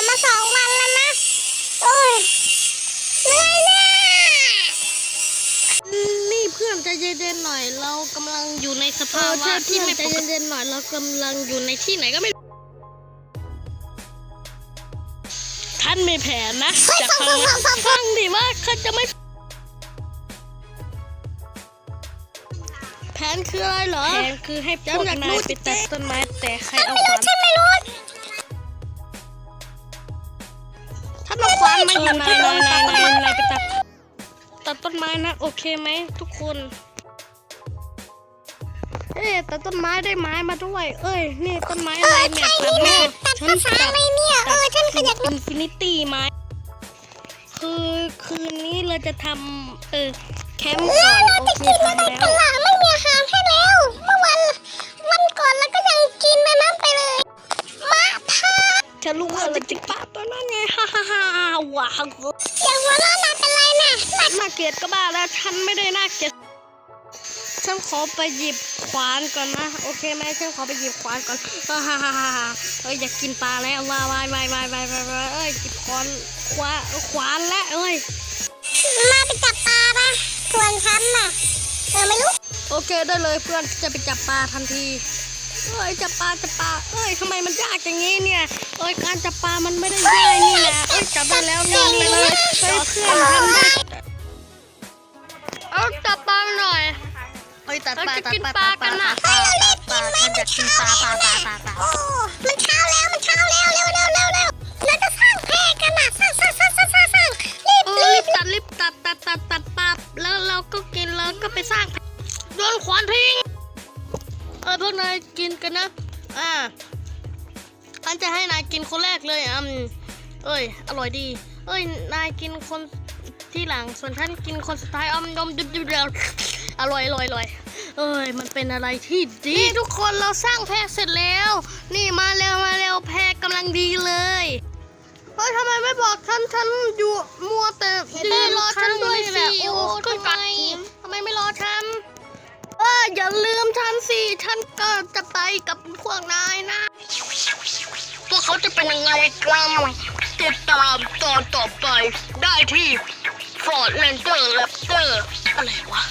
อนมาสองวันแล้วนะ โอ้ยเหนื่อยเนี่ยนี่เพื่อนใจเย็นๆหน่อย เรากำลังอยู่ในสภาวะที่ไม่ใจเย็นๆหน่อย เรากำลังอยู่ในที่ไหนก็ไม่รู้ท่านมีแผนนะจะฟังฟังดิว่าเขาจะไม่ แผนคืออะไรเหรอ แผนคือให้พวกนายไปตัดต้นไม้แต่ใครเอาขวานฉันไม่รู้ นมาอยู่นายนายนายนายนายไปตัดตัดต้นไม้นะ โอเคไหมทุกคนเอ๊ะตัดต้นไม้ได้ไม้มาด้วย เอ้ยนี่ต้นไม้เออะไรอเนี่ยใช่ตัดนี่ไม่นะหมดตัดภาษาอะไรเนี่ยเออฉันก็อยากรู้อินฟินิตี้ไม้คือคืนนี้เราจะทำเออแคมป์ก่อนโอเคทำแล้ว จะรู้ว่าเราจะปาตัวนั้นไงฮ่าฮ่าฮ่าว้าวอย่างหัวเราะน่ะเป็นไรน่ะน่ะน่าเกลียดก็บ้าแล้วฉันไม่ได้น่าเกลียดฉันขอไปหยิบขวานก่อนนะโอเคไหมฉันขอไปหยิบขวานก่อนฮ่าฮ่าฮ่าฮ่าฮ่าเอ้ยอยากกินปลาแล้ววายวายวายวายวายวายวายเอ้ยหยิบขวานขวาขวานแล้วเอ้ยมาไปจับปลาปะส่วนฉันน่ะเออไม่รู้โอเคได้เลยเพื่อนจะไปจับปลาทันที เอ้ยจับปลาจับปลาเอ้ยทำไมมันยากอย่างนี้เนี่ยเอ้ยการจับปลามันไม่ได้ง่ายนี่นะเอ้ยจับได้แล้วนี่นี่เลยเฮ้ยเพื่อนทำได้เอาจับปลาหน่อยเฮ้ยตัดปลาเราจะตัดกินปลาปลาตัดปกัลานน่ะตัดปลาตัดปลาฉันอยากกินปลาปลาปลาปลาปลาโอ้มันเช้าแล้วมันเช้าแล้วเร็วเร็วเร็วเร็วเราจะสร้างแพร่กันน่ะสร้างสร้างสร้างสร้างสร้างสร้างรีบเออรีบตัดรีบตัดตัดตัดตัดปลาแล้วเราก็กินแล้วก็ไปสร้างโยนขวานทิ้งเออ พวกนายกินกันนะ อ่าฉันจะให้นายกินคนแรกเลยอืมเอ้ย อร่อยดี เอ้ย นายกินคนที่หลัง ส่วนฉันกินคนสุดท้ายอมยมดุบดุบเดียวอร่อยอร่อยอร่อยเอ้ย มันเป็นอะไรที่ดีนี่ทุกคนเราสร้างแพรเสร็จแล้ว นี่มาเร็วมาเร็วแพรกำลังดีเลยเฮ้ยทำไมไม่บอกฉันฉันอยู่มัวแต่ยืนรอฉันด้วยสิโอ้ก็ไกทำไมไม่รอฉันเอย่าลืมฉันสิฉันก็จะไปกับพวกนายนะ พวกเขาจะเป็นยังไงกันติดตามตอนต่อไปได้ที่ฟอร์ดแลนเจอร์แรปเตอร์อะไรวะ